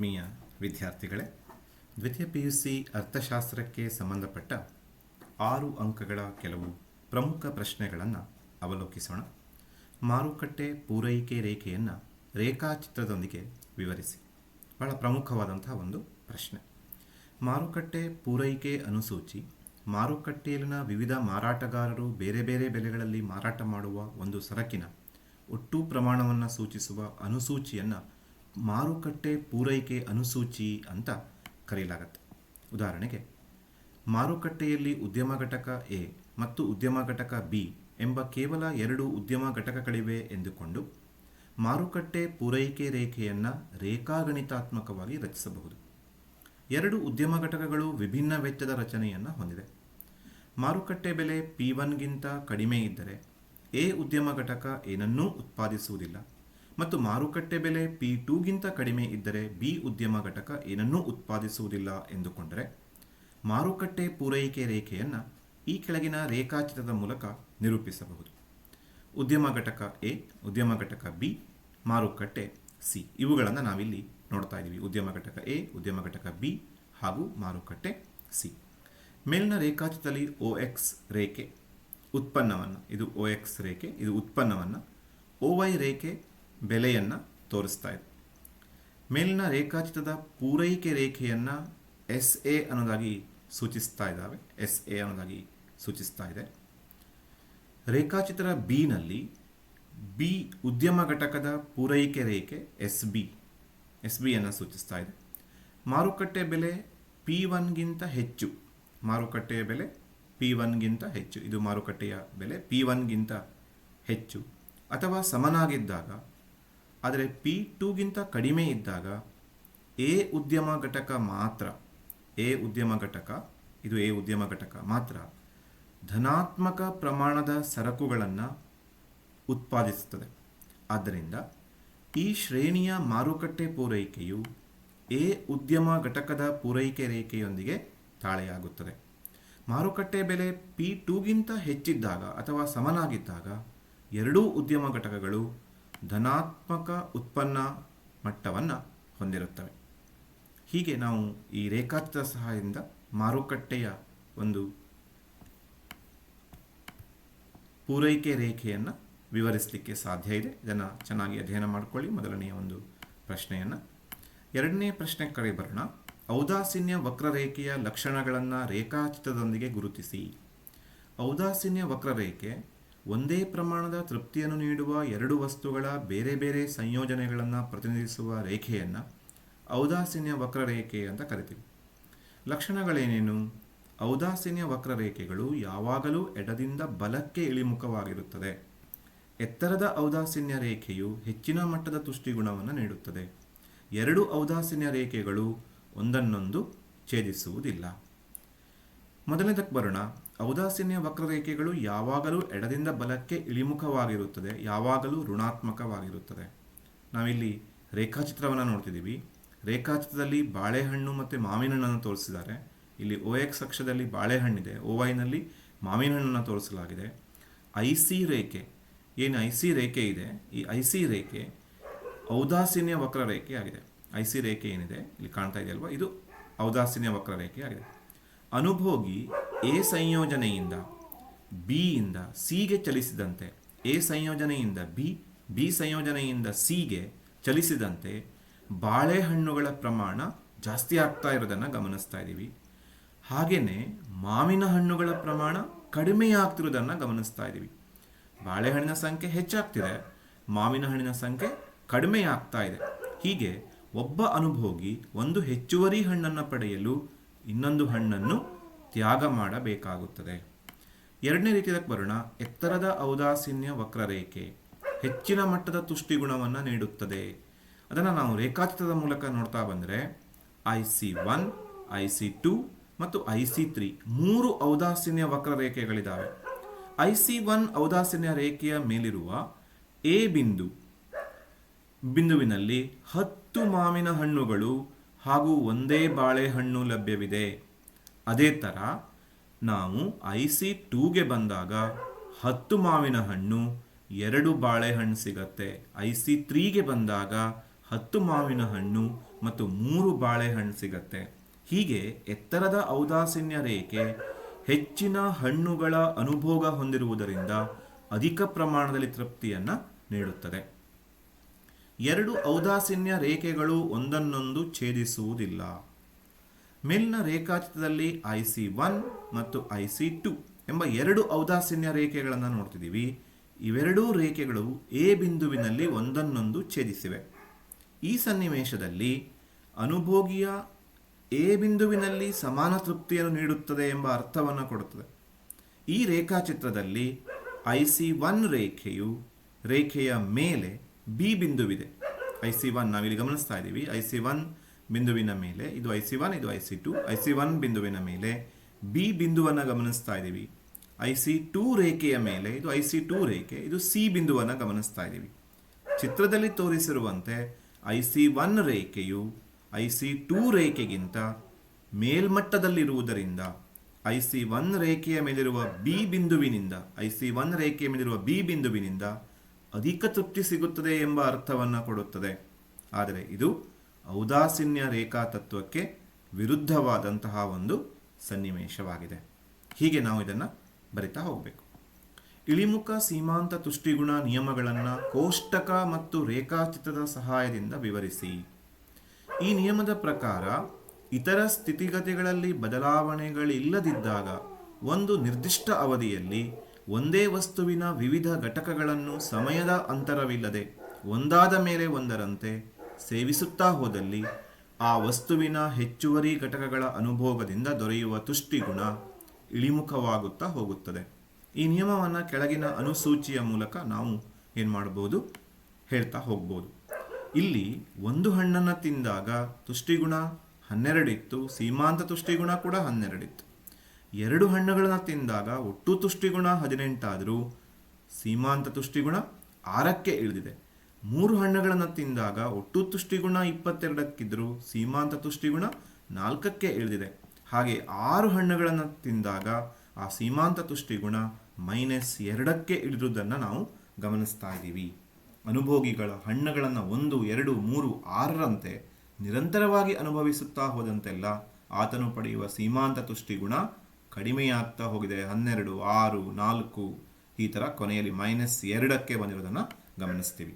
ಆತ್ಮೀಯ ವಿದ್ಯಾರ್ಥಿಗಳೇ, ದ್ವಿತೀಯ ಪಿ ಯು ಸಿ ಅರ್ಥಶಾಸ್ತ್ರಕ್ಕೆ ಸಂಬಂಧಪಟ್ಟ ಆರು ಅಂಕಗಳ ಕೆಲವು ಪ್ರಮುಖ ಪ್ರಶ್ನೆಗಳನ್ನು ಅವಲೋಕಿಸೋಣ. ಮಾರುಕಟ್ಟೆ ಪೂರೈಕೆ ರೇಖೆಯನ್ನು ರೇಖಾಚಿತ್ರದೊಂದಿಗೆ ವಿವರಿಸಿ. ಬಹಳ ಪ್ರಮುಖವಾದಂತಹ ಒಂದು ಪ್ರಶ್ನೆ. ಮಾರುಕಟ್ಟೆ ಪೂರೈಕೆ ಅನುಸೂಚಿ ಮಾರುಕಟ್ಟೆಯಲ್ಲಿನ ವಿವಿಧ ಮಾರಾಟಗಾರರು ಬೇರೆ ಬೇರೆ ಬೆಲೆಗಳಲ್ಲಿ ಮಾರಾಟ ಮಾಡುವ ಒಂದು ಸರಕಿನ ಒಟ್ಟು ಪ್ರಮಾಣವನ್ನು ಸೂಚಿಸುವ ಅನುಸೂಚಿಯನ್ನು ಮಾರುಕಟ್ಟೆ ಪೂರೈಕೆ ಅನುಸೂಚಿ ಅಂತ ಕರೆಯಲಾಗುತ್ತೆ. ಉದಾಹರಣೆಗೆ, ಮಾರುಕಟ್ಟೆಯಲ್ಲಿ ಉದ್ಯಮ ಘಟಕ ಎ ಮತ್ತು ಉದ್ಯಮ ಘಟಕ ಬಿ ಎಂಬ ಕೇವಲ ಎರಡು ಉದ್ಯಮ ಘಟಕಗಳಿವೆ ಎಂದುಕೊಂಡು ಮಾರುಕಟ್ಟೆ ಪೂರೈಕೆ ರೇಖೆಯನ್ನು ರೇಖಾಗಣಿತಾತ್ಮಕವಾಗಿ ರಚಿಸಬಹುದು. ಎರಡು ಉದ್ಯಮ ಘಟಕಗಳು ವಿಭಿನ್ನ ವೆಚ್ಚದ ರಚನೆಯನ್ನು ಹೊಂದಿದೆ ಮಾರುಕಟ್ಟೆ ಬೆಲೆ ಪಿ ಒನ್ಗಿಂತ ಕಡಿಮೆ ಇದ್ದರೆ ಎ ಉದ್ಯಮ ಘಟಕ ಏನನ್ನೂ ಉತ್ಪಾದಿಸುವುದಿಲ್ಲ. ಮತ್ತು ಮಾರುಕಟ್ಟೆ ಬೆಲೆ ಪಿ ಟೂಗಿಂತ ಕಡಿಮೆ ಇದ್ದರೆ ಬಿ ಉದ್ಯಮ ಘಟಕ ಏನನ್ನೂ ಉತ್ಪಾದಿಸುವುದಿಲ್ಲ ಎಂದುಕೊಂಡರೆ ಮಾರುಕಟ್ಟೆ ಪೂರೈಕೆ ರೇಖೆಯನ್ನು ಈ ಕೆಳಗಿನ ರೇಖಾಚಿತ್ರದ ಮೂಲಕ ನಿರೂಪಿಸಬಹುದು. ಉದ್ಯಮ ಘಟಕ ಎ, ಉದ್ಯಮ ಘಟಕ ಬಿ, ಮಾರುಕಟ್ಟೆ ಸಿ ಇವುಗಳನ್ನು ನಾವಿಲ್ಲಿ ನೋಡ್ತಾ ಇದ್ದೀವಿ. ಉದ್ಯಮ ಘಟಕ ಎ, ಉದ್ಯಮ ಘಟಕ ಬಿ ಹಾಗೂ ಮಾರುಕಟ್ಟೆ ಸಿ. ಮೇಲಿನ ರೇಖಾಚಿತ್ರದಲ್ಲಿ ಒ ಎಕ್ಸ್ ರೇಖೆ ಉತ್ಪನ್ನವನ್ನು, ಇದು ಒ ಎಕ್ಸ್ ರೇಖೆ, ಇದು ಉತ್ಪನ್ನವನ್ನು ಒ ವೈ ರೇಖೆ ಬೆಲೆಯನ್ನು ತೋರಿಸ್ತಾ ಇದೆ. ಮೇಲಿನ ರೇಖಾಚಿತ್ರದ ಪೂರೈಕೆ ರೇಖೆಯನ್ನು ಎಸ್ ಎ ಅನ್ನೋದಾಗಿ ಸೂಚಿಸ್ತಾ ಇದ್ದಾವೆ. ಎಸ್ ಎ ಅನ್ನೋದಾಗಿ ಸೂಚಿಸ್ತಾ ಇದೆ. ರೇಖಾಚಿತ್ರ ಬಿನಲ್ಲಿ ಬಿ ಉದ್ಯಮ ಘಟಕದ ಪೂರೈಕೆ ರೇಖೆ ಎಸ್ ಬಿ ಎಸ್ ಬಿಯನ್ನು ಸೂಚಿಸ್ತಾ ಇದೆ. ಮಾರುಕಟ್ಟೆ ಬೆಲೆ ಪಿ ಒನ್ಗಿಂತ ಹೆಚ್ಚು. ಮಾರುಕಟ್ಟೆಯ ಬೆಲೆ ಪಿ ಒನ್ಗಿಂತ ಹೆಚ್ಚು. ಇದು ಮಾರುಕಟ್ಟೆಯ ಬೆಲೆ ಪಿ ಒನ್ಗಿಂತ ಹೆಚ್ಚು. ಅಥವಾ ಸಮನಾಗಿದ್ದಾಗ ಆದರೆ ಪಿ ಟೂಗಿಂತ ಕಡಿಮೆ ಇದ್ದಾಗ ಎ ಉದ್ಯಮ ಘಟಕ ಮಾತ್ರ ಎ ಉದ್ಯಮ ಘಟಕ, ಇದು ಎ ಉದ್ಯಮ ಘಟಕ ಮಾತ್ರ ಧನಾತ್ಮಕ ಪ್ರಮಾಣದ ಸರಕುಗಳನ್ನು ಉತ್ಪಾದಿಸುತ್ತದೆ. ಆದ್ದರಿಂದ ಈ ಶ್ರೇಣಿಯ ಮಾರುಕಟ್ಟೆ ಪೂರೈಕೆಯು ಎ ಉದ್ಯಮ ಘಟಕದ ಪೂರೈಕೆ ರೇಖೆಯೊಂದಿಗೆ ತಾಳೆಯಾಗುತ್ತದೆ. ಮಾರುಕಟ್ಟೆ ಬೆಲೆ ಪಿ ಟೂಗಿಂತ ಹೆಚ್ಚಿದ್ದಾಗ ಅಥವಾ ಸಮನಾಗಿದ್ದಾಗ ಎರಡೂ ಉದ್ಯಮ ಘಟಕಗಳು ಧನಾತ್ಮಕ ಉತ್ಪನ್ನ ಮಟ್ಟವನ್ನು ಹೊಂದಿರುತ್ತವೆ. ಹೀಗೆ ನಾವು ಈ ರೇಖಾಚಿತ್ರ ಸಹಾಯದಿಂದ ಮಾರುಕಟ್ಟೆಯ ಒಂದು ಪೂರೈಕೆ ರೇಖೆಯನ್ನು ವಿವರಿಸಲಿಕ್ಕೆ ಸಾಧ್ಯ ಇದೆ. ಇದನ್ನು ಚೆನ್ನಾಗಿ ಅಧ್ಯಯನ ಮಾಡಿಕೊಳ್ಳಿ. ಮೊದಲನೆಯ ಒಂದು ಪ್ರಶ್ನೆಯನ್ನು. ಎರಡನೇ ಪ್ರಶ್ನೆ ಕಡೆ ಬರೋಣ. ಔದಾಸೀನ್ಯ ವಕ್ರರೇಖೆಯ ಲಕ್ಷಣಗಳನ್ನು ರೇಖಾಚಿತ್ರದೊಂದಿಗೆ ಗುರುತಿಸಿ. ಔದಾಸೀನ್ಯ ವಕ್ರರೇಖೆ ಒಂದೇ ಪ್ರಮಾಣದ ತೃಪ್ತಿಯನ್ನು ನೀಡುವ ಎರಡು ವಸ್ತುಗಳ ಬೇರೆ ಬೇರೆ ಸಂಯೋಜನೆಗಳನ್ನು ಪ್ರತಿನಿಧಿಸುವ ರೇಖೆಯನ್ನು ಔದಾಸೀನ್ಯ ವಕ್ರರೇಖೆ ಅಂತ ಕರಿತೀವಿ. ಲಕ್ಷಣಗಳೇನೇನು? ಔದಾಸೀನ್ಯ ವಕ್ರರೇಖೆಗಳು ಯಾವಾಗಲೂ ಎಡದಿಂದ ಬಲಕ್ಕೆ ಇಳಿಮುಖವಾಗಿರುತ್ತದೆ. ಎತ್ತರದ ಔದಾಸೀನ್ಯ ರೇಖೆಯು ಹೆಚ್ಚಿನ ಮಟ್ಟದ ತುಷ್ಟಿಗುಣವನ್ನು ನೀಡುತ್ತದೆ. ಎರಡು ಔದಾಸೀನ್ಯ ರೇಖೆಗಳು ಒಂದನ್ನೊಂದು ಛೇದಿಸುವುದಿಲ್ಲ. ಮೊದಲನೇದಕ್ಕೆ ಬರೋಣ. ಔದಾಸೀನ್ಯ ವಕ್ರರೇಖೆಗಳು ಯಾವಾಗಲೂ ಎಡದಿಂದ ಬಲಕ್ಕೆ ಇಳಿಮುಖವಾಗಿರುತ್ತದೆ, ಯಾವಾಗಲೂ ಋಣಾತ್ಮಕವಾಗಿರುತ್ತದೆ. ನಾವಿಲ್ಲಿ ರೇಖಾಚಿತ್ರವನ್ನು ನೋಡ್ತಿದ್ದೀವಿ. ರೇಖಾಚಿತ್ರದಲ್ಲಿ ಬಾಳೆಹಣ್ಣು ಮತ್ತು ಮಾವಿನ ಹಣ್ಣನ್ನು ತೋರಿಸಿದ್ದಾರೆ. ಇಲ್ಲಿ ಓ ಎಕ್ಸ್ ಅಕ್ಷದಲ್ಲಿ ಬಾಳೆಹಣ್ಣಿದೆ. ಓ ವೈನಲ್ಲಿ ಮಾವಿನ ಹಣ್ಣನ್ನು ತೋರಿಸಲಾಗಿದೆ. ಐ ಸಿ ರೇಖೆ. ಏನು ಐ ಸಿ ರೇಖೆ ಇದೆ? ಈ ಐ ಸಿ ರೇಖೆ ಔದಾಸೀನ್ಯ ವಕ್ರರೇಖೆ ಆಗಿದೆ. ಐ ಸಿ ರೇಖೆ ಏನಿದೆ? ಇಲ್ಲಿ ಕಾಣ್ತಾ ಇದೆಯಲ್ವ? ಇದು ಔದಾಸೀನ್ಯ ವಕ್ರರೇಖೆ ಆಗಿದೆ. ಅನುಭೋಗಿ ಎ ಸಂಯೋಜನೆಯಿಂದ ಬಿಯಿಂದ ಸಿಗೆ ಚಲಿಸಿದಂತೆ, ಎ ಸಂಯೋಜನೆಯಿಂದ ಬಿ ಬಿ ಸಂಯೋಜನೆಯಿಂದ ಸಿಗೆ ಚಲಿಸಿದಂತೆ ಬಾಳೆಹಣ್ಣುಗಳ ಪ್ರಮಾಣ ಜಾಸ್ತಿ ಆಗ್ತಾ ಇರೋದನ್ನು ಗಮನಿಸ್ತಾ ಇದ್ದೀವಿ. ಹಾಗೆಯೇ ಮಾವಿನ ಹಣ್ಣುಗಳ ಪ್ರಮಾಣ ಕಡಿಮೆ ಆಗ್ತಿರೋದನ್ನು ಗಮನಿಸ್ತಾ ಇದ್ದೀವಿ. ಬಾಳೆಹಣ್ಣಿನ ಸಂಖ್ಯೆ ಹೆಚ್ಚಾಗ್ತಿದೆ, ಮಾವಿನ ಹಣ್ಣಿನ ಸಂಖ್ಯೆ ಕಡಿಮೆ ಆಗ್ತಾ ಇದೆ. ಹೀಗೆ ಒಬ್ಬ ಅನುಭೋಗಿ ಒಂದು ಹೆಚ್ಚುವರಿ ಹಣ್ಣನ್ನು ಪಡೆಯಲು ಇನ್ನೊಂದು ಹಣ್ಣನ್ನು ತ್ಯಾಗ ಮಾಡಬೇಕಾಗುತ್ತದೆ. ಎರಡನೇ ರೀತಿಯ ಬರೋಣ ಎತ್ತರದ ಔದಾಸೀನ್ಯ ವಕ್ರರೇಖೆ, ಹೆಚ್ಚಿನ ಮಟ್ಟದ ತುಷ್ಟಿಗುಣವನ್ನು ನೀಡುತ್ತದೆ. ಅದನ್ನು ನಾವು ರೇಖಾಚಿತ್ರದ ಮೂಲಕ ನೋಡ್ತಾ ಬಂದರೆ, I C one, I C two ಮತ್ತು ಐ ಸಿ ತ್ರೀ ಮೂರು ಔದಾಸೀನ್ಯ ವಕ್ರರೇಖೆಗಳಿದ್ದಾವೆ ಐ ಸಿ ಒನ್ ಔದಾಸೀನ್ಯ ರೇಖೆಯ ಮೇಲಿರುವ ಎ ಬಿಂದು, ಬಿಂದುವಿನಲ್ಲಿ ಹತ್ತು ಮಾವಿನ ಹಣ್ಣುಗಳು ಹಾಗೂ ಒಂದೇ ಬಾಳೆಹಣ್ಣು ಲಭ್ಯವಿದೆ. ಅದೇ ಥರ ನಾವು ಐ ಸಿ ಟೂಗೆ ಬಂದಾಗ ಹತ್ತು ಮಾವಿನ ಹಣ್ಣು, ಎರಡು ಬಾಳೆಹಣ್ಣು ಸಿಗತ್ತೆ. ಐ ಸಿ ತ್ರೀಗೆ ಬಂದಾಗ ಹತ್ತು ಮಾವಿನ ಹಣ್ಣು ಮತ್ತು ಮೂರು ಬಾಳೆಹಣ್ಣು ಸಿಗತ್ತೆ. ಹೀಗೆ ಎತ್ತರದ ಔದಾಸೀನ್ಯ ರೇಖೆ ಹೆಚ್ಚಿನ ಹಣ್ಣುಗಳ ಅನುಭೋಗ ಹೊಂದಿರುವುದರಿಂದ ಅಧಿಕ ಪ್ರಮಾಣದಲ್ಲಿ ತೃಪ್ತಿಯನ್ನು ನೀಡುತ್ತದೆ. ಎರಡು ಔದಾಸೀನ್ಯ ರೇಖೆಗಳು ಒಂದನ್ನೊಂದು ಛೇದಿಸುವುದಿಲ್ಲ. ಮೇಲಿನ ರೇಖಾಚಿತ್ರದಲ್ಲಿ ಐ ಸಿ ಒನ್ ಮತ್ತು ಐ ಸಿ ಟು ಎಂಬ ಎರಡು ಔದಾಸೀನ್ಯ ರೇಖೆಗಳನ್ನು ನೋಡ್ತಿದ್ದೀವಿ. ಇವೆರಡೂ ರೇಖೆಗಳು ಎ ಬಿಂದುವಿನಲ್ಲಿ ಒಂದನ್ನೊಂದು ಛೇದಿಸಿವೆ. ಈ ಸನ್ನಿವೇಶದಲ್ಲಿ ಅನುಭೋಗಿಯ ಎ ಬಿಂದುವಿನಲ್ಲಿ ಸಮಾನ ತೃಪ್ತಿಯನ್ನು ನೀಡುತ್ತದೆ ಎಂಬ ಅರ್ಥವನ್ನು ಕೊಡುತ್ತದೆ. ಈ ರೇಖಾಚಿತ್ರದಲ್ಲಿ ಐ ಸಿ ಒನ್ ರೇಖೆಯು ರೇಖೆಯ ಮೇಲೆ ಬಿ ಬಿಂದುವಿದೆ ಐ ಸಿ ಒನ್ ನಾವಿಲ್ಲಿ ಗಮನಿಸ್ತಾ ಇದ್ದೀವಿ ಐ ಸಿ ಒನ್ ಬಿಂದುವಿನ ಮೇಲೆ ಇದು ಐ ಸಿ ಒನ್ ಇದು I C two I C one ಬಿಂದುವಿನ ಮೇಲೆ ಬಿ ಬಿಂದುವನ್ನು ಗಮನಿಸ್ತಾ ಇದ್ದೀವಿ ಐ ಸಿ ಟೂ ರೇಖೆಯ ಮೇಲೆ ಇದು ಐ ಸಿ ಟೂ ರೇಖೆ ಇದು ಸಿ ಬಿಂದುವನ್ನು ಗಮನಿಸ್ತಾ ಇದ್ದೀವಿ ಚಿತ್ರದಲ್ಲಿ ತೋರಿಸಿರುವಂತೆ ಐ ಸಿ ಒನ್ ರೇಖೆಯು ಐ ಸಿ ಟೂ ರೇಖೆಗಿಂತ ಮೇಲ್ಮಟ್ಟದಲ್ಲಿರುವುದರಿಂದ ಐ ಸಿ ಒನ್ ರೇಖೆಯ ಮೇಲಿರುವ ಬಿ ಬಿಂದುವಿನಿಂದ ಐ ಸಿ ಒನ್ ರೇಖೆಯ ಮೇಲಿರುವ ಬಿ ಬಿಂದುವಿನಿಂದ ಅಧಿಕ ತೃಪ್ತಿ ಸಿಗುತ್ತದೆ ಎಂಬ ಅರ್ಥವನ್ನು ಕೊಡುತ್ತದೆ. ಆದರೆ ಇದು ಔದಾಸೀನ್ಯ ರೇಖಾ ತತ್ವಕ್ಕೆ ವಿರುದ್ಧವಾದಂತಹ ಒಂದು ಸನ್ನಿವೇಶವಾಗಿದೆ. ಹೀಗೆ ನಾವು ಇದನ್ನು ಬರಿತಾ ಹೋಗಬೇಕು. ಇಳಿಮುಖ ಸೀಮಾಂತ ತುಷ್ಟಿಗುಣ ನಿಯಮಗಳನ್ನು ಕೋಷ್ಟಕ ಮತ್ತು ರೇಖಾಚಿತ್ರದ ಸಹಾಯದಿಂದ ವಿವರಿಸಿ. ಈ ನಿಯಮದ ಪ್ರಕಾರ ಇತರ ಸ್ಥಿತಿಗತಿಗಳಲ್ಲಿ ಬದಲಾವಣೆಗಳಿಲ್ಲದಿದ್ದಾಗ ಒಂದು ನಿರ್ದಿಷ್ಟ ಅವಧಿಯಲ್ಲಿ ಒಂದೇ ವಸ್ತುವಿನ ವಿವಿಧ ಘಟಕಗಳನ್ನು ಸಮಯದ ಅಂತರವಿಲ್ಲದೆ ಒಂದಾದ ಮೇಲೆ ಒಂದರಂತೆ ಸೇವಿಸುತ್ತಾ ಹೋದಲ್ಲಿ ಆ ವಸ್ತುವಿನ ಹೆಚ್ಚುವರಿ ಘಟಕಗಳ ಅನುಭೋಗದಿಂದ ದೊರೆಯುವ ತುಷ್ಟಿಗುಣ ಇಳಿಮುಖವಾಗುತ್ತಾ ಹೋಗುತ್ತದೆ. ಈ ನಿಯಮವನ್ನು ಕೆಳಗಿನ ಅನುಸೂಚಿಯ ಮೂಲಕ ನಾವು ಏನು ಮಾಡ್ಬೋದು? ಹೇಳ್ತಾ ಹೋಗ್ಬೋದು. ಇಲ್ಲಿ ಒಂದು ಹಣ್ಣನ್ನು ತಿಂದಾಗ ತುಷ್ಟಿಗುಣ ಹನ್ನೆರಡಿತ್ತು, ಸೀಮಾಂತ ತುಷ್ಟಿಗುಣ ಕೂಡ ಹನ್ನೆರಡಿತ್ತು. ಎರಡು ಹಣ್ಣುಗಳನ್ನು ತಿಂದಾಗ ಒಟ್ಟು ತುಷ್ಟಿಗುಣ ಹದಿನೆಂಟಾದರೂ ಸೀಮಾಂತ ತುಷ್ಟಿಗುಣ ಆರಕ್ಕೆ ಇಳಿದಿದೆ. ಮೂರು ಹಣ್ಣುಗಳನ್ನು ತಿಂದಾಗ ಒಟ್ಟು ತುಷ್ಟಿಗುಣ ಇಪ್ಪತ್ತೆರಡಕ್ಕಿದ್ದರೂ ಸೀಮಾಂತ ತುಷ್ಟಿಗುಣ ನಾಲ್ಕಕ್ಕೆ ಇಳಿದಿದೆ. ಹಾಗೆ ಆರು ಹಣ್ಣುಗಳನ್ನು ತಿಂದಾಗ ಆ ಸೀಮಾಂತ ತುಷ್ಟಿಗುಣ ಮೈನಸ್ ಎರಡಕ್ಕೆ ಇಳಿದುದನ್ನು ನಾವು ಗಮನಿಸ್ತಾ ಇದ್ದೀವಿ. ಅನುಭೋಗಿಗಳ ಹಣ್ಣುಗಳನ್ನು ಒಂದು, ಎರಡು, ಮೂರು, ಆರರಂತೆ ನಿರಂತರವಾಗಿ ಅನುಭವಿಸುತ್ತಾ ಹೋದಂತೆಲ್ಲ ಆತನು ಪಡೆಯುವ ಸೀಮಾಂತ ತುಷ್ಟಿಗುಣ ಕಡಿಮೆಯಾಗ್ತಾ ಹೋಗಿದೆ. ಹನ್ನೆರಡು, ಆರು, ನಾಲ್ಕು ಈ ಥರ ಕೊನೆಯಲ್ಲಿ ಮೈನಸ್ ಎರಡಕ್ಕೆ ಬಂದಿರೋದನ್ನು ಗಮನಿಸ್ತೀವಿ.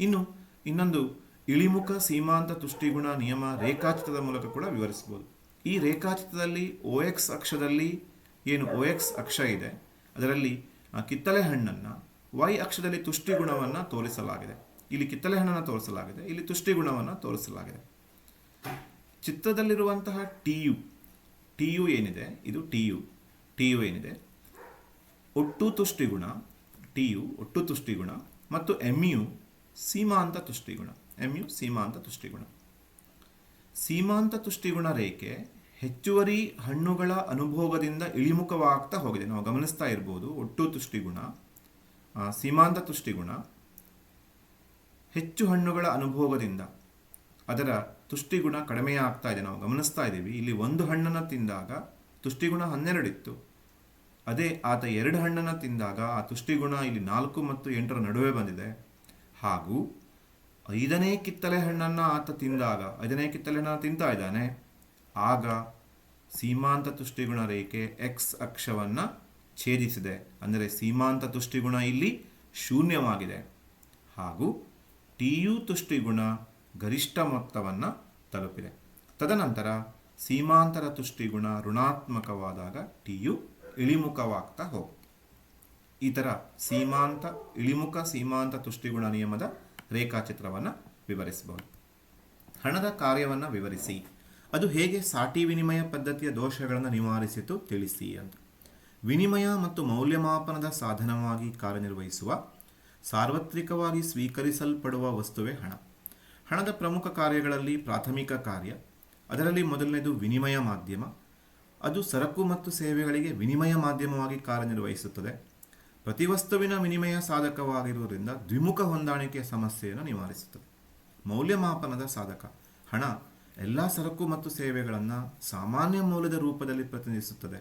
ಇನ್ನು ಇನ್ನೊಂದು ಇಳಿಮುಖ ಸೀಮಾಂತ ತುಷ್ಟಿಗುಣ ನಿಯಮ ರೇಖಾಚಿತ್ರದ ಮೂಲಕ ಕೂಡ ವಿವರಿಸ್ಬೋದು. ಈ ರೇಖಾಚಿತ್ರದಲ್ಲಿ ಓ ಎಕ್ಸ್ ಅಕ್ಷದಲ್ಲಿ ಏನು ಓ ಎಕ್ಸ್ ಅಕ್ಷ ಇದೆ. ಅದರಲ್ಲಿ ಕಿತ್ತಳೆ ಹಣ್ಣನ್ನು ವೈ ಅಕ್ಷದಲ್ಲಿ ತುಷ್ಟಿಗುಣವನ್ನು ತೋರಿಸಲಾಗಿದೆ. ಇಲ್ಲಿ ಕಿತ್ತಳೆ ಹಣ್ಣನ್ನು ತೋರಿಸಲಾಗಿದೆ. ಇಲ್ಲಿ ತುಷ್ಟಿಗುಣವನ್ನು ತೋರಿಸಲಾಗಿದೆ. ಚಿತ್ರದಲ್ಲಿರುವಂತಹ ಟಿ ಯು ಟಿ ಯು ಏನಿದೆ? ಇದು ಟಿ ಯು ಟಿ ಯು ಏನಿದೆ? ಒಟ್ಟು ತುಷ್ಟಿಗುಣ ಟಿ ಯು ಒಟ್ಟು ತುಷ್ಟಿಗುಣ ಮತ್ತು ಎಂ ಯು ಸೀಮಾಂತ ತುಷ್ಟಿಗುಣ ಎಂ ಯು ಸೀಮಾಂತ ತುಷ್ಟಿಗುಣ ಸೀಮಾಂತ ತುಷ್ಟಿಗುಣ ರೇಖೆ ಹೆಚ್ಚುವರಿ ಹಣ್ಣುಗಳ ಅನುಭೋಗದಿಂದ ಇಳಿಮುಖವಾಗ್ತಾ ಹೋಗಿದೆ. ನಾವು ಗಮನಿಸ್ತಾ ಇರ್ಬೋದು, ಒಟ್ಟು ತುಷ್ಟಿಗುಣ ಸೀಮಾಂತ ತುಷ್ಟಿಗುಣ ಹೆಚ್ಚು ಹಣ್ಣುಗಳ ಅನುಭೋಗದಿಂದ, ಅದರ ತುಷ್ಟಿಗುಣ ಕಡಿಮೆ ಆಗ್ತಾ ಇದೆ. ನಾವು ಗಮನಿಸ್ತಾ ಇದ್ದೀವಿ. ಇಲ್ಲಿ ಒಂದು ಹಣ್ಣನ್ನು ತಿಂದಾಗ ತುಷ್ಟಿಗುಣ ಹನ್ನೆರಡಿತ್ತು. ಅದೇ ಆತ ಎರಡು ಹಣ್ಣನ್ನು ತಿಂದಾಗ ಆ ತುಷ್ಟಿಗುಣ ಇಲ್ಲಿ ನಾಲ್ಕು ಮತ್ತು ಎಂಟರ ನಡುವೆ ಬಂದಿದೆ. ಹಾಗೂ ಐದನೇ ಕಿತ್ತಲೆ ಹಣ್ಣನ್ನು ಆತ ತಿಂದಾಗ, ಐದನೇ ಕಿತ್ತಲೆ ಹಣ್ಣನ್ನು ತಿಂತಾ ಇದ್ದಾನೆ. ಆಗ ಸೀಮಾಂತ ತುಷ್ಟಿಗುಣ ರೇಖೆ ಎಕ್ಸ್ ಅಕ್ಷವನ್ನು ಛೇದಿಸಿದೆ. ಅಂದರೆ ಸೀಮಾಂತ ತುಷ್ಟಿಗುಣ ಇಲ್ಲಿ ಶೂನ್ಯವಾಗಿದೆ. ಹಾಗೂ ಟಿಯು ತುಷ್ಟಿಗುಣ ಗರಿಷ್ಠ ಮೊತ್ತವನ್ನು ತಲುಪಿದೆ. ತದನಂತರ ಸೀಮಾಂತರ ತುಷ್ಟಿಗುಣ ಋಣಾತ್ಮಕವಾದಾಗ ಟಿಯು ಇಳಿಮುಖವಾಗ್ತಾ ಹೋಗುತ್ತೆ. ಈ ಥರ ಸೀಮಾಂತ, ಇಳಿಮುಖ ಸೀಮಾಂತ ತುಷ್ಟಿಗುಣ ನಿಯಮದ ರೇಖಾಚಿತ್ರವನ್ನು ವಿವರಿಸಬಹುದು. ಹಣದ ಕಾರ್ಯವನ್ನು ವಿವರಿಸಿ, ಅದು ಹೇಗೆ ಸಾಟಿ ವಿನಿಮಯ ಪದ್ಧತಿಯ ದೋಷಗಳನ್ನು ನಿವಾರಿಸಿತು ತಿಳಿಸಿ ಅಂತ. ವಿನಿಮಯ ಮತ್ತು ಮೌಲ್ಯಮಾಪನದ ಸಾಧನವಾಗಿ ಕಾರ್ಯನಿರ್ವಹಿಸುವ ಸಾರ್ವತ್ರಿಕವಾಗಿ ಸ್ವೀಕರಿಸಲ್ಪಡುವ ವಸ್ತುವೇ ಹಣ. ಹಣದ ಪ್ರಮುಖ ಕಾರ್ಯಗಳಲ್ಲಿ ಪ್ರಾಥಮಿಕ ಕಾರ್ಯ, ಅದರಲ್ಲಿ ಮೊದಲನೇದು ವಿನಿಮಯ ಮಾಧ್ಯಮ. ಅದು ಸರಕು ಮತ್ತು ಸೇವೆಗಳಿಗೆ ವಿನಿಮಯ ಮಾಧ್ಯಮವಾಗಿ ಕಾರ್ಯನಿರ್ವಹಿಸುತ್ತದೆ. ಪ್ರತಿ ವಸ್ತುವಿನ ವಿನಿಮಯ ಸಾಧಕವಾಗಿರುವುದರಿಂದ ದ್ವಿಮುಖ ಹೊಂದಾಣಿಕೆಯ ಸಮಸ್ಯೆಯನ್ನು ನಿವಾರಿಸುತ್ತದೆ. ಮೌಲ್ಯಮಾಪನದ ಸಾಧಕ, ಹಣ, ಎಲ್ಲ ಸರಕು ಮತ್ತು ಸೇವೆಗಳನ್ನು ಸಾಮಾನ್ಯ ಮೌಲ್ಯದ ರೂಪದಲ್ಲಿ ಪ್ರತಿನಿಧಿಸುತ್ತದೆ.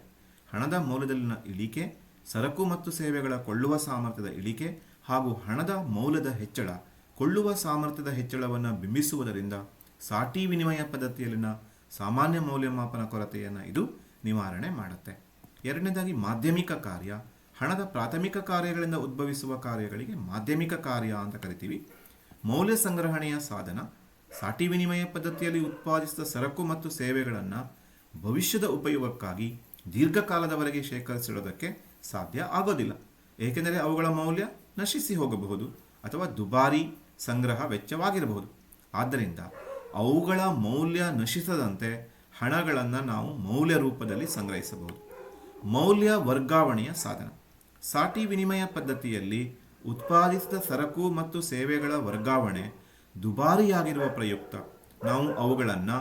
ಹಣದ ಮೌಲ್ಯದಲ್ಲಿನ ಇಳಿಕೆ, ಸರಕು ಮತ್ತು ಸೇವೆಗಳ ಕೊಳ್ಳುವ ಸಾಮರ್ಥ್ಯದ ಇಳಿಕೆ ಹಾಗೂ ಹಣದ ಮೌಲ್ಯದ ಹೆಚ್ಚಳ ಕೊಳ್ಳುವ ಸಾಮರ್ಥ್ಯದ ಹೆಚ್ಚಳವನ್ನು ಬಿಂಬಿಸುವುದರಿಂದ ಸಾಟಿ ವಿನಿಮಯ ಪದ್ಧತಿಯಲ್ಲಿನ ಸಾಮಾನ್ಯ ಮೌಲ್ಯಮಾಪನ ಕೊರತೆಯನ್ನು ಇದು ನಿವಾರಣೆ ಮಾಡುತ್ತೆ. ಎರಡನೇದಾಗಿ ಮಾಧ್ಯಮಿಕ ಕಾರ್ಯ. ಹಣದ ಪ್ರಾಥಮಿಕ ಕಾರ್ಯಗಳಿಂದ ಉದ್ಭವಿಸುವ ಕಾರ್ಯಗಳಿಗೆ ಮಾಧ್ಯಮಿಕ ಕಾರ್ಯ ಅಂತ ಕರಿತೀವಿ. ಮೌಲ್ಯ ಸಂಗ್ರಹಣೆಯ ಸಾಧನ. ಸಾಟಿ ವಿನಿಮಯ ಪದ್ಧತಿಯಲ್ಲಿ ಉತ್ಪಾದಿಸಿದ ಸರಕು ಮತ್ತು ಸೇವೆಗಳನ್ನು ಭವಿಷ್ಯದ ಉಪಯೋಗಕ್ಕಾಗಿ ದೀರ್ಘಕಾಲದವರೆಗೆ ಶೇಖರಿಸಿಡೋದಕ್ಕೆ ಸಾಧ್ಯ ಆಗೋದಿಲ್ಲ. ಏಕೆಂದರೆ ಅವುಗಳ ಮೌಲ್ಯ ನಶಿಸಿ ಹೋಗಬಹುದು ಅಥವಾ ದುಬಾರಿ ಸಂಗ್ರಹ ವೆಚ್ಚವಾಗಿರಬಹುದು. ಆದ್ದರಿಂದ ಅವುಗಳ ಮೌಲ್ಯ ನಶಿಸದಂತೆ ಹಣಗಳನ್ನು ನಾವು ಮೌಲ್ಯ ರೂಪದಲ್ಲಿ ಸಂಗ್ರಹಿಸಬಹುದು. ಮೌಲ್ಯ ವರ್ಗಾವಣೆಯ ಸಾಧನ. ಸಾಟಿ ವಿನಿಮಯ ಪದ್ಧತಿಯಲ್ಲಿ ಉತ್ಪಾದಿಸಿದ ಸರಕು ಮತ್ತು ಸೇವೆಗಳ ವರ್ಗಾವಣೆ ದುಬಾರಿಯಾಗಿರುವ ಪ್ರಯುಕ್ತ. ನಾವು ಅವುಗಳನ್ನು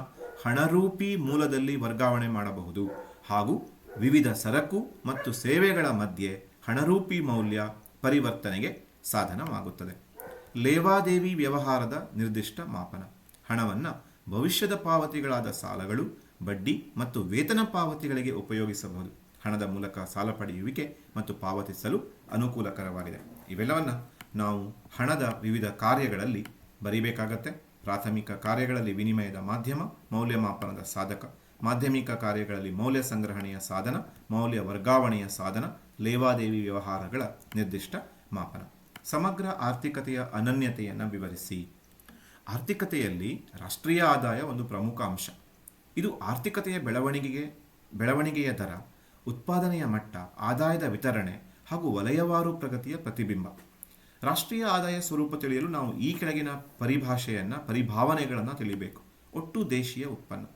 ಹಣರೂಪಿ ಮೂಲದಲ್ಲಿ ವರ್ಗಾವಣೆ ಮಾಡಬಹುದು. ಹಾಗೂ ವಿವಿಧ ಸರಕು ಮತ್ತು ಸೇವೆಗಳ ಮಧ್ಯೆ ಹಣರೂಪಿ ಮೌಲ್ಯ ಪರಿವರ್ತನೆಗೆ ಸಾಧನವಾಗುತ್ತದೆ. ಲೇವಾದೇವಿ ವ್ಯವಹಾರದ ನಿರ್ದಿಷ್ಟ ಮಾಪನ. ಹಣವನ್ನು ಭವಿಷ್ಯದ ಪಾವತಿಗಳಾದ ಸಾಲಗಳು, ಬಡ್ಡಿ ಮತ್ತು ವೇತನ ಪಾವತಿಗಳಿಗೆ ಉಪಯೋಗಿಸಬಹುದು. ಹಣದ ಮೂಲಕ ಸಾಲ ಪಡೆಯುವಿಕೆ ಮತ್ತು ಪಾವತಿಸಲು ಅನುಕೂಲಕರವಾಗಿದೆ. ಇವೆಲ್ಲವನ್ನು ನಾವು ಹಣದ ವಿವಿಧ ಕಾರ್ಯಗಳಲ್ಲಿ ಬರೀಬೇಕಾಗತ್ತೆ. ಪ್ರಾಥಮಿಕ ಕಾರ್ಯಗಳಲ್ಲಿ ವಿನಿಮಯದ ಮಾಧ್ಯಮ, ಮೌಲ್ಯಮಾಪನದ ಸಾಧಕ. ಮಾಧ್ಯಮಿಕ ಕಾರ್ಯಗಳಲ್ಲಿ ಮೌಲ್ಯ ಸಂಗ್ರಹಣೆಯ ಸಾಧನ, ಮೌಲ್ಯ ವರ್ಗಾವಣೆಯ ಸಾಧನ, ಲೇವಾದೇವಿ ವ್ಯವಹಾರಗಳ ನಿರ್ದಿಷ್ಟ ಮಾಪನ. ಸಮಗ್ರ ಆರ್ಥಿಕತೆಯ ಅನನ್ಯತೆಯನ್ನು ವಿವರಿಸಿ. ಆರ್ಥಿಕತೆಯಲ್ಲಿ ರಾಷ್ಟ್ರೀಯ ಆದಾಯ ಒಂದು ಪ್ರಮುಖ ಅಂಶ. ಇದು ಆರ್ಥಿಕತೆಯ ಬೆಳವಣಿಗೆಗೆ, ಬೆಳವಣಿಗೆಯ ದರ, ಉತ್ಪಾದನೆಯ ಮಟ್ಟ, ಆದಾಯದ ವಿತರಣೆ ಹಾಗೂ ವಲಯವಾರು ಪ್ರಗತಿಯ ಪ್ರತಿಬಿಂಬ. ರಾಷ್ಟ್ರೀಯ ಆದಾಯ ಸ್ವರೂಪ ತಿಳಿಯಲು ನಾವು ಈ ಕೆಳಗಿನ ಪರಿಭಾಷೆಯನ್ನು, ಪರಿಭಾವನೆಗಳನ್ನು ತಿಳಿಬೇಕು. ಒಟ್ಟು ದೇಶೀಯ ಉತ್ಪನ್ನ.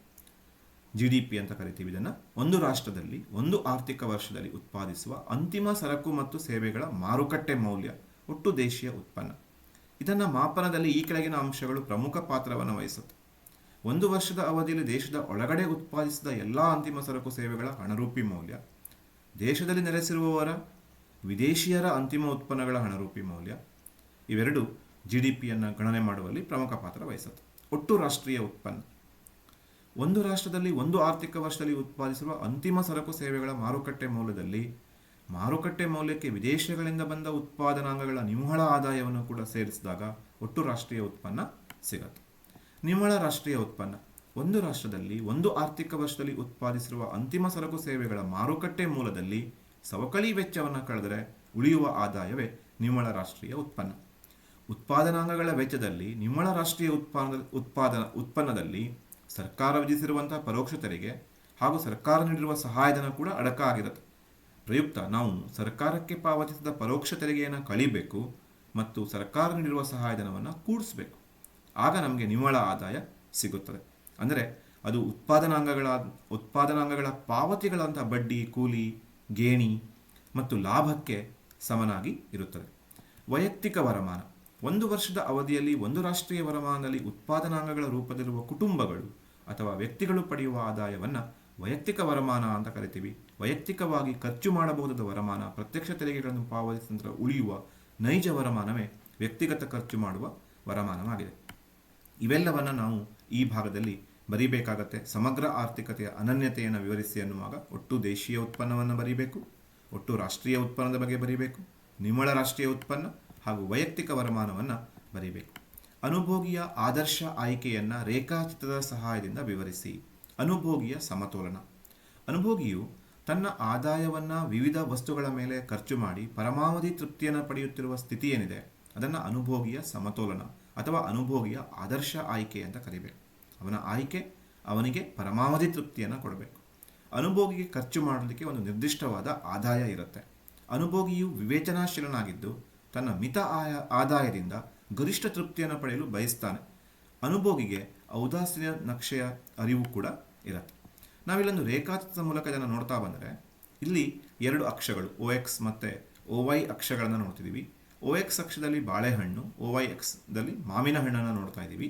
ಜಿ ಡಿ ಪಿ ಅಂತ ಕರಿತೀವಿ ಇದನ್ನು. ಒಂದು ರಾಷ್ಟ್ರದಲ್ಲಿ, ಒಂದು ಆರ್ಥಿಕ ವರ್ಷದಲ್ಲಿ ಉತ್ಪಾದಿಸುವ ಅಂತಿಮ ಸರಕು ಮತ್ತು ಸೇವೆಗಳ ಮಾರುಕಟ್ಟೆ ಮೌಲ್ಯ. ಒಟ್ಟು ದೇಶೀಯ ಉತ್ಪನ್ನ. ಇದನ್ನು ಮಾಪನದಲ್ಲಿ ಈ ಕೆಳಗಿನ ಅಂಶಗಳು ಪ್ರಮುಖ ಪಾತ್ರವನ್ನು ವಹಿಸುತ್ತೆ. ಒಂದು ವರ್ಷದ ಅವಧಿಯಲ್ಲಿ ದೇಶದ ಒಳಗಡೆ ಉತ್ಪಾದಿಸಿದ ಎಲ್ಲ ಅಂತಿಮ ಸರಕು ಸೇವೆಗಳ ಹಣರೂಪಿ ಮೌಲ್ಯ, ದೇಶದಲ್ಲಿ ನೆಲೆಸಿರುವವರ, ವಿದೇಶಿಯರ ಅಂತಿಮ ಉತ್ಪನ್ನಗಳ ಹಣರೂಪಿ ಮೌಲ್ಯ, ಇವೆರಡು ಜಿ ಡಿ ಪಿಯನ್ನು ಗಣನೆ ಮಾಡುವಲ್ಲಿ ಪ್ರಮುಖ ಪಾತ್ರ ವಹಿಸುತ್ತೆ. ಒಟ್ಟು ರಾಷ್ಟ್ರೀಯ ಉತ್ಪನ್ನ. ಒಂದು ರಾಷ್ಟ್ರದಲ್ಲಿ ಒಂದು ಆರ್ಥಿಕ ವರ್ಷದಲ್ಲಿ ಉತ್ಪಾದಿಸಿರುವ ಅಂತಿಮ ಸರಕು ಸೇವೆಗಳ ಮಾರುಕಟ್ಟೆ ಮೌಲ್ಯದಲ್ಲಿ ಮಾರುಕಟ್ಟೆ ಮೌಲ್ಯಕ್ಕೆ ವಿದೇಶಗಳಿಂದ ಬಂದ ಉತ್ಪಾದನಾಂಗಗಳ ನಿವ್ವಳ ಆದಾಯವನ್ನು ಕೂಡ ಸೇರಿಸಿದಾಗ ಒಟ್ಟು ರಾಷ್ಟ್ರೀಯ ಉತ್ಪನ್ನ ಸಿಗುತ್ತೆ. ನಿವ್ವಳ ರಾಷ್ಟ್ರೀಯ ಉತ್ಪನ್ನ. ಒಂದು ರಾಷ್ಟ್ರದಲ್ಲಿ ಒಂದು ಆರ್ಥಿಕ ವರ್ಷದಲ್ಲಿ ಉತ್ಪಾದಿಸಿರುವ ಅಂತಿಮ ಸರಕು ಸೇವೆಗಳ ಮಾರುಕಟ್ಟೆ ಮೂಲದಲ್ಲಿ ಸವಕಳಿ ವೆಚ್ಚವನ್ನು ಕಳೆದರೆ ಉಳಿಯುವ ಆದಾಯವೇ ನಿವ್ವಳ ರಾಷ್ಟ್ರೀಯ ಉತ್ಪನ್ನ. ಉತ್ಪಾದನಾಂಗಗಳ ವೆಚ್ಚದಲ್ಲಿ ನಿವ್ವಳ ರಾಷ್ಟ್ರೀಯ ಉತ್ಪಾದ ಉತ್ಪಾದನ ಉತ್ಪನ್ನದಲ್ಲಿ ಸರ್ಕಾರ ವಿಧಿಸಿರುವಂತಹ ಪರೋಕ್ಷ ತೆರಿಗೆ ಹಾಗೂ ಸರ್ಕಾರ ನೀಡಿರುವ ಸಹಾಯಧನ ಕೂಡ ಅಡಕ ಆಗಿರುತ್ತೆ. ಪ್ರಯುಕ್ತ ನಾವು ಸರ್ಕಾರಕ್ಕೆ ಪಾವತಿಸಿದ ಪರೋಕ್ಷ ತೆರಿಗೆಯನ್ನು ಕಳಿಬೇಕು ಮತ್ತು ಸರ್ಕಾರ ನೀಡಿರುವ ಸಹಾಯಧನವನ್ನು ಕೂಡಿಸಬೇಕು. ಆಗ ನಮಗೆ ನಿವ್ವಳ ಆದಾಯ ಸಿಗುತ್ತದೆ. ಅಂದರೆ ಅದು ಉತ್ಪಾದನಾಂಗಗಳ ಉತ್ಪಾದನಾಂಗಗಳ ಪಾವತಿಗಳಂಥ ಬಡ್ಡಿ, ಕೂಲಿ, ಗೇಣಿ ಮತ್ತು ಲಾಭಕ್ಕೆ ಸಮನಾಗಿ ಇರುತ್ತದೆ. ವೈಯಕ್ತಿಕ ವರಮಾನ. ಒಂದು ವರ್ಷದ ಅವಧಿಯಲ್ಲಿ ಒಂದು ರಾಷ್ಟ್ರೀಯ ವರಮಾನದಲ್ಲಿ ಉತ್ಪಾದನಾಂಗಗಳ ರೂಪದಲ್ಲಿರುವ ಕುಟುಂಬಗಳು ಅಥವಾ ವ್ಯಕ್ತಿಗಳು ಪಡೆಯುವ ಆದಾಯವನ್ನು ವೈಯಕ್ತಿಕ ವರಮಾನ ಅಂತ ಕರಿತೀವಿ. ವೈಯಕ್ತಿಕವಾಗಿ ಖರ್ಚು ಮಾಡಬಹುದಾದ ವರಮಾನ, ಪ್ರತ್ಯಕ್ಷ ತೆರಿಗೆಗಳನ್ನು ಪಾವತಿಸಿದ ನಂತರ ಉಳಿಯುವ ನೈಜ ವರಮಾನವೇ ವ್ಯಕ್ತಿಗತ ಖರ್ಚು ಮಾಡುವ ವರಮಾನವಾಗಿದೆ. ಇವೆಲ್ಲವನ್ನು ನಾವು ಈ ಭಾಗದಲ್ಲಿ ಬರೀಬೇಕಾಗತ್ತೆ. ಸಮಗ್ರ ಆರ್ಥಿಕತೆಯ ಅನನ್ಯತೆಯನ್ನು ವಿವರಿಸಿ ಅನ್ನುವಾಗ ಒಟ್ಟು ದೇಶೀಯ ಉತ್ಪನ್ನವನ್ನು ಬರೀಬೇಕು, ಒಟ್ಟು ರಾಷ್ಟ್ರೀಯ ಉತ್ಪನ್ನದ ಬಗ್ಗೆ ಬರೀಬೇಕು ನಿಮ್ಮಳ ರಾಷ್ಟ್ರೀಯ ಉತ್ಪನ್ನ ಹಾಗೂ ವೈಯಕ್ತಿಕ ವರಮಾನವನ್ನು ಬರೀಬೇಕು. ಅನುಭೋಗಿಯ ಆದರ್ಶ ಆಯ್ಕೆಯನ್ನು ರೇಖಾಚಿತ್ರದ ಸಹಾಯದಿಂದ ವಿವರಿಸಿ. ಅನುಭೋಗಿಯ ಸಮತೋಲನ. ಅನುಭೋಗಿಯು ತನ್ನ ಆದಾಯವನ್ನು ವಿವಿಧ ವಸ್ತುಗಳ ಮೇಲೆ ಖರ್ಚು ಮಾಡಿ ಪರಮಾವಧಿ ತೃಪ್ತಿಯನ್ನು ಪಡೆಯುತ್ತಿರುವ ಸ್ಥಿತಿ ಏನಿದೆ? ಅದನ್ನು ಅನುಭೋಗಿಯ ಸಮತೋಲನ ಅಥವಾ ಅನುಭೋಗಿಯ ಆದರ್ಶ ಆಯ್ಕೆ ಅಂತ ಕರಿಬೇಕು. ಅವನ ಆಯ್ಕೆ ಅವನಿಗೆ ಪರಮಾವಧಿ ತೃಪ್ತಿಯನ್ನು ಕೊಡಬೇಕು. ಅನುಭೋಗಿಗೆ ಖರ್ಚು ಮಾಡಲಿಕ್ಕೆ ಒಂದು ನಿರ್ದಿಷ್ಟವಾದ ಆದಾಯ ಇರುತ್ತೆ. ಅನುಭೋಗಿಯು ವಿವೇಚನಾಶೀಲನಾಗಿದ್ದು ತನ್ನ ಮಿತ ಆಯ, ಆದಾಯದಿಂದ ಗರಿಷ್ಠ ತೃಪ್ತಿಯನ್ನು ಪಡೆಯಲು ಬಯಸ್ತಾನೆ. ಅನುಭೋಗಿಗೆ ಔದಾಸೀನ ನಕ್ಷೆಯ ಅರಿವು ಕೂಡ ಇರುತ್ತೆ. ನಾವಿಲ್ಲೊಂದು ರೇಖಾಚಿತ್ರದ ಮೂಲಕ ಇದನ್ನು ನೋಡ್ತಾ ಬಂದರೆ, ಇಲ್ಲಿ ಎರಡು ಅಕ್ಷಗಳು ಓ ಎಕ್ಸ್ ಮತ್ತು ಒ ವೈ ಅಕ್ಷಗಳನ್ನು ನೋಡ್ತಿದ್ದೀವಿ ಓ ಎಕ್ಸ್ ಅಕ್ಷದಲ್ಲಿ ಬಾಳೆಹಣ್ಣು ಒ ವೈ ಎಕ್ಸ್ದಲ್ಲಿ ಮಾವಿನ ಹಣ್ಣನ್ನು ನೋಡ್ತಾ ಇದ್ದೀವಿ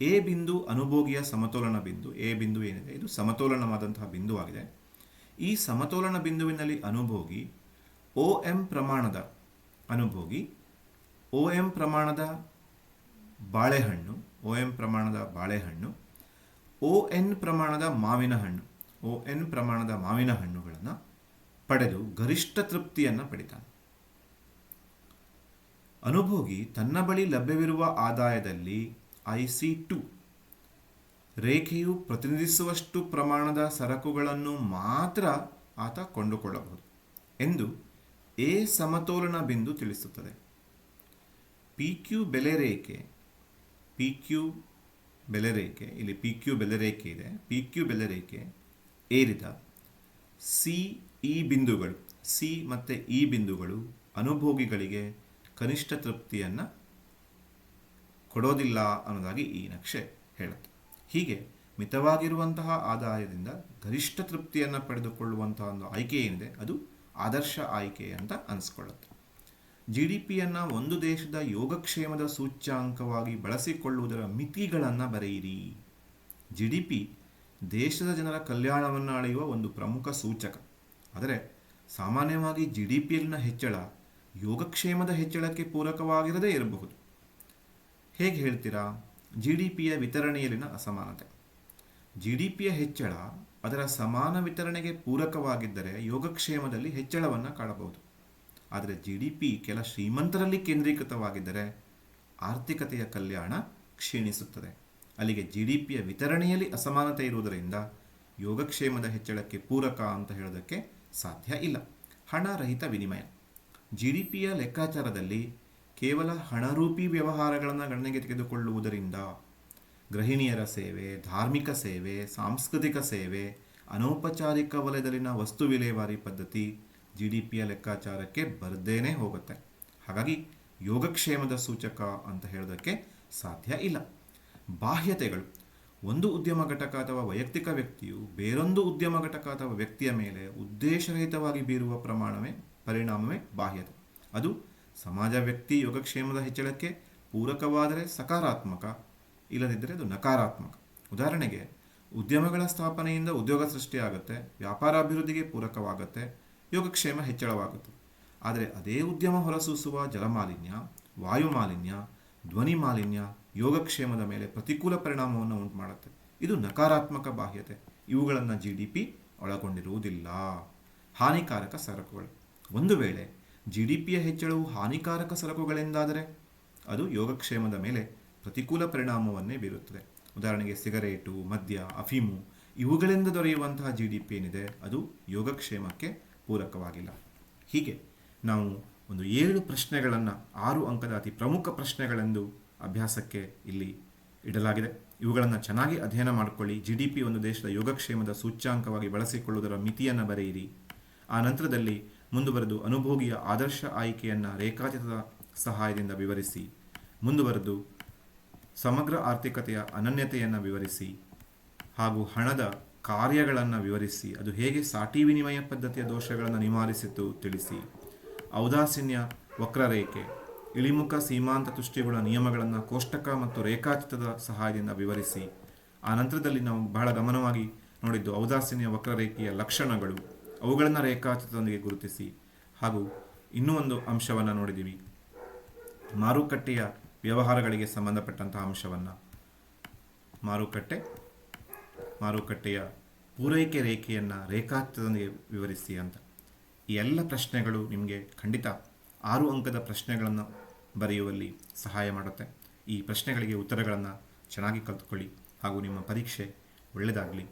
ಎ ಬಿಂದು ಅನುಭೋಗಿಯ ಸಮತೋಲನ ಬಿಂದು, ಎ ಬಿಂದು ಏನಿದೆ, ಇದು ಸಮತೋಲನವಾದಂತಹ ಬಿಂದುವಾಗಿದೆ. ಈ ಸಮತೋಲನ ಬಿಂದುವಿನಲ್ಲಿ ಅನುಭೋಗಿ ಒ ಎಂ ಪ್ರಮಾಣದ ಅನುಭೋಗಿ ಓ ಎಂ ಪ್ರಮಾಣದ ಬಾಳೆಹಣ್ಣು ಓ ಎಂ ಪ್ರಮಾಣದ ಬಾಳೆಹಣ್ಣು ಒ ಎನ್ ಪ್ರಮಾಣದ ಮಾವಿನ ಹಣ್ಣು. ಒ ಎನ್ ಪ್ರಮಾಣದ ಮಾವಿನ ಹಣ್ಣುಗಳನ್ನು ಪಡೆದು ಗರಿಷ್ಠ ತೃಪ್ತಿಯನ್ನು ಪಡಿತಾನೆ. ಅನುಭೋಗಿ ತನ್ನ ಬಳಿ ಲಭ್ಯವಿರುವ ಆದಾಯದಲ್ಲಿ ಐ ಸಿ ಟು ರೇಖೆಯು ಪ್ರತಿನಿಧಿಸುವಷ್ಟು ಪ್ರಮಾಣದ ಸರಕುಗಳನ್ನು ಮಾತ್ರ ಆತ ಕೊಂಡುಕೊಳ್ಳಬಹುದು ಎಂದು ಎ ಸಮತೋಲನ ಬಿಂದು ತಿಳಿಸುತ್ತದೆ. ಪಿ ಕ್ಯೂ ಬೆಲೆ ರೇಖೆ ಪಿ ಕ್ಯೂ ಬೆಲೆ ರೇಖೆ ಇಲ್ಲಿ ಪಿ ಕ್ಯೂ ಬೆಲೆ ರೇಖೆ ಇದೆ. ಪಿ ಕ್ಯೂ ಬೆಲೆ ರೇಖೆ ಏರಿದ ಸಿ ಇ ಬಿಂದುಗಳು ಸಿ ಮತ್ತು ಇ ಬಿಂದುಗಳು ಅನುಭೋಗಿಗಳಿಗೆ ಕನಿಷ್ಠ ತೃಪ್ತಿಯನ್ನು ಕೊಡೋದಿಲ್ಲ ಅನ್ನೋದಾಗಿ ಈ ನಕ್ಷೆ ಹೇಳುತ್ತೆ. ಹೀಗೆ ಮಿತವಾಗಿರುವಂತಹ ಆದಾಯದಿಂದ ಗರಿಷ್ಠ ತೃಪ್ತಿಯನ್ನು ಪಡೆದುಕೊಳ್ಳುವಂತಹ ಒಂದು ಆಯ್ಕೆ ಏನಿದೆ? ಅದು ಆದರ್ಶ ಆಯ್ಕೆ ಅಂತ ಅನಿಸ್ಕೊಳ್ಳುತ್ತೆ. ಜಿ ಡಿ ಪಿಯನ್ನು ಒಂದು ದೇಶದ ಯೋಗಕ್ಷೇಮದ ಸೂಚ್ಯಾಂಕವಾಗಿ ಬಳಸಿಕೊಳ್ಳುವುದರ ಮಿತಿಗಳನ್ನು ಬರೆಯಿರಿ. ಜಿ ಡಿ ಪಿ ದೇಶದ ಜನರ ಕಲ್ಯಾಣವನ್ನು ಅಳೆಯುವ ಒಂದು ಪ್ರಮುಖ ಸೂಚಕ. ಆದರೆ ಸಾಮಾನ್ಯವಾಗಿ ಜಿ ಡಿ ಪಿಯಲ್ಲಿನ ಹೆಚ್ಚಳ ಯೋಗಕ್ಷೇಮದ ಹೆಚ್ಚಳಕ್ಕೆ ಪೂರಕವಾಗಿರದೇ ಇರಬಹುದು. ಹೇಗೆ ಹೇಳ್ತೀರಾ? ಜಿ ಡಿ ಪಿಯ ವಿತರಣೆಯಲ್ಲಿನ ಅಸಮಾನತೆ. ಜಿ ಡಿ ಪಿಯ ಹೆಚ್ಚಳ ಅದರ ಸಮಾನ ವಿತರಣೆಗೆ ಪೂರಕವಾಗಿದ್ದರೆ ಯೋಗಕ್ಷೇಮದಲ್ಲಿ ಹೆಚ್ಚಳವನ್ನು ಕಾಣಬಹುದು. ಆದರೆ ಜಿ ಡಿ ಪಿ ಕೆಲ ಶ್ರೀಮಂತರಲ್ಲಿ ಕೇಂದ್ರೀಕೃತವಾಗಿದ್ದರೆ ಆರ್ಥಿಕತೆಯ ಕಲ್ಯಾಣ ಕ್ಷೀಣಿಸುತ್ತದೆ. ಅಲ್ಲಿಗೆ ಜಿ ಡಿ ಪಿಯ ವಿತರಣೆಯಲ್ಲಿ ಅಸಮಾನತೆ ಇರುವುದರಿಂದ ಯೋಗಕ್ಷೇಮದ ಹೆಚ್ಚಳಕ್ಕೆ ಪೂರಕ ಅಂತ ಹೇಳೋದಕ್ಕೆ ಸಾಧ್ಯ ಇಲ್ಲ. ಹಣರಹಿತ ವಿನಿಮಯ. ಜಿ ಡಿ ಪಿಯ ಲೆಕ್ಕಾಚಾರದಲ್ಲಿ ಕೇವಲ ಹಣರೂಪಿ ವ್ಯವಹಾರಗಳನ್ನು ಗಣನೆಗೆ ತೆಗೆದುಕೊಳ್ಳುವುದರಿಂದ ಗೃಹಿಣಿಯರ ಸೇವೆ, ಧಾರ್ಮಿಕ ಸೇವೆ, ಸಾಂಸ್ಕೃತಿಕ ಸೇವೆ, ಅನೌಪಚಾರಿಕ ವಲಯದಲ್ಲಿನ ವಸ್ತು ವಿಲೇವಾರಿ ಪದ್ಧತಿ ಜಿ ಡಿ ಪಿಯ ಲೆಕ್ಕಾಚಾರಕ್ಕೆ ಬರ್ದೇನೆ ಹೋಗುತ್ತೆ. ಹಾಗಾಗಿ ಯೋಗಕ್ಷೇಮದ ಸೂಚಕ ಅಂತ ಹೇಳೋದಕ್ಕೆ ಸಾಧ್ಯ ಇಲ್ಲ. ಬಾಹ್ಯತೆಗಳು. ಒಂದು ಉದ್ಯಮ ಘಟಕ ಅಥವಾ ವೈಯಕ್ತಿಕ ವ್ಯಕ್ತಿಯು ಬೇರೊಂದು ಉದ್ಯಮ ಘಟಕ ಅಥವಾ ವ್ಯಕ್ತಿಯ ಮೇಲೆ ಉದ್ದೇಶರಹಿತವಾಗಿ ಬೀರುವ ಪ್ರಮಾಣವೇ, ಪರಿಣಾಮವೇ ಬಾಹ್ಯತೆ. ಅದು ಸಮಾಜ ವ್ಯಕ್ತಿ ಯೋಗಕ್ಷೇಮದ ಹೆಚ್ಚಳಕ್ಕೆ ಪೂರಕವಾದರೆ ಸಕಾರಾತ್ಮಕ, ಇಲ್ಲದಿದ್ದರೆ ಅದು ನಕಾರಾತ್ಮಕ. ಉದಾಹರಣೆಗೆ, ಉದ್ಯಮಗಳ ಸ್ಥಾಪನೆಯಿಂದ ಉದ್ಯೋಗ ಸೃಷ್ಟಿಯಾಗುತ್ತೆ, ವ್ಯಾಪಾರ ಅಭಿವೃದ್ಧಿಗೆ ಪೂರಕವಾಗುತ್ತೆ ಯೋಗಕ್ಷೇಮ ಹೆಚ್ಚಳವಾಗುತ್ತೆ ಆದರೆ ಅದೇ ಉದ್ಯಮ ಹೊರಸೂಸುವ ಜಲಮಾಲಿನ್ಯ ವಾಯು ಮಾಲಿನ್ಯ ಧ್ವನಿ ಮಾಲಿನ್ಯ ಯೋಗಕ್ಷೇಮದ ಮೇಲೆ ಪ್ರತಿಕೂಲ ಪರಿಣಾಮವನ್ನು ಉಂಟು ಮಾಡುತ್ತೆ ಇದು ನಕಾರಾತ್ಮಕ ಬಾಹ್ಯತೆ. ಇವುಗಳನ್ನು ಜಿ ಡಿ ಪಿ ಒಳಗೊಂಡಿರುವುದಿಲ್ಲ. ಹಾನಿಕಾರಕ ಸರಕುಗಳು. ಒಂದು ವೇಳೆ ಜಿ ಡಿ ಪಿಯ ಹೆಚ್ಚಳವು ಹಾನಿಕಾರಕ ಸರಕುಗಳೆಂದಾದರೆ ಅದು ಯೋಗಕ್ಷೇಮದ ಮೇಲೆ ಪ್ರತಿಕೂಲ ಪರಿಣಾಮವನ್ನೇ ಬೀರುತ್ತದೆ. ಉದಾಹರಣೆಗೆ ಸಿಗರೇಟು, ಮದ್ಯ, ಅಫೀಮು ಇವುಗಳಿಂದ ದೊರೆಯುವಂತಹ ಜಿ ಡಿ ಪಿ ಏನಿದೆ? ಅದು ಯೋಗಕ್ಷೇಮಕ್ಕೆ ಪೂರಕವಾಗಿಲ್ಲ. ಹೀಗೆ ನಾವು ಒಂದು ಏಳು ಪ್ರಶ್ನೆಗಳನ್ನು ಆರು ಅಂಕದ ಅತಿ ಪ್ರಮುಖ ಪ್ರಶ್ನೆಗಳೆಂದು ಅಭ್ಯಾಸಕ್ಕೆ ಇಲ್ಲಿ ಇಡಲಾಗಿದೆ. ಇವುಗಳನ್ನು ಚೆನ್ನಾಗಿ ಅಧ್ಯಯನ ಮಾಡಿಕೊಳ್ಳಿ. ಜಿ ಡಿ ಪಿ ಒಂದು ದೇಶದ ಯೋಗಕ್ಷೇಮದ ಸೂಚ್ಯಾಂಕವಾಗಿ ಬಳಸಿಕೊಳ್ಳುವುದರ ಮಿತಿಯನ್ನು ಬರೆಯಿರಿ. ಆ ನಂತರದಲ್ಲಿ ಮುಂದುವರೆದು ಅನುಭೋಗಿಯ ಆದರ್ಶ ಆಯ್ಕೆಯನ್ನು ರೇಖಾಚಿತ್ರದ ಸಹಾಯದಿಂದ ವಿವರಿಸಿ. ಮುಂದುವರೆದು ಸಮಗ್ರ ಆರ್ಥಿಕತೆಯ ಅನನ್ಯತೆಯನ್ನು ವಿವರಿಸಿ. ಹಾಗೂ ಹಣದ ಕಾರ್ಯಗಳನ್ನು ವಿವರಿಸಿ, ಅದು ಹೇಗೆ ಸಾಟಿ ವಿನಿಮಯ ಪದ್ಧತಿಯ ದೋಷಗಳನ್ನು ನಿವಾರಿಸಿತು ತಿಳಿಸಿ. ಔದಾಸೀನ್ಯ, ವಕ್ರರೇಖೆ, ಇಳಿಮುಖ ಸೀಮಾಂತ ತುಷ್ಟಿಗಳ ನಿಯಮಗಳನ್ನು ಕೋಷ್ಟಕ ಮತ್ತು ರೇಖಾಚಿತ್ರದ ಸಹಾಯದಿಂದ ವಿವರಿಸಿ. ಆ ನಂತರದಲ್ಲಿ ನಾವು ಬಹಳ ಗಮನವಾಗಿ ನೋಡಿದ್ದು ಔದಾಸೀನ್ಯ, ವಕ್ರರೇಖೆಯ ಲಕ್ಷಣಗಳು. ಅವುಗಳನ್ನು ರೇಖಾಚಿತ್ರದೊಂದಿಗೆ ಗುರುತಿಸಿ. ಹಾಗೂ ಇನ್ನೂ ಒಂದು ಅಂಶವನ್ನು ನೋಡಿದ್ದೀವಿ. ಮಾರುಕಟ್ಟೆಯ ವ್ಯವಹಾರಗಳಿಗೆ ಸಂಬಂಧಪಟ್ಟಂತಹ ಅಂಶವನ್ನು. ಮಾರುಕಟ್ಟೆ ಮಾರುಕಟ್ಟೆಯ ಪೂರೈಕೆ ರೇಖೆಯನ್ನು ರೇಖಾಚಿತ್ರದೊಂದಿಗೆ ವಿವರಿಸಿ ಅಂತ. ಈ ಎಲ್ಲ ಪ್ರಶ್ನೆಗಳು ನಿಮಗೆ ಖಂಡಿತ ಆರು ಅಂಕದ ಪ್ರಶ್ನೆಗಳನ್ನು ಬರೆಯುವಲ್ಲಿ ಸಹಾಯ ಮಾಡುತ್ತೆ. ಈ ಪ್ರಶ್ನೆಗಳಿಗೆ ಉತ್ತರಗಳನ್ನು ಚೆನ್ನಾಗಿ ಕಲ್ತ್ಕೊಳ್ಳಿ ಹಾಗೂ ನಿಮ್ಮ ಪರೀಕ್ಷೆ ಒಳ್ಳೆಯದಾಗಲಿ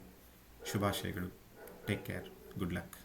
ಶುಭಾಶಯಗಳು. Take care good luck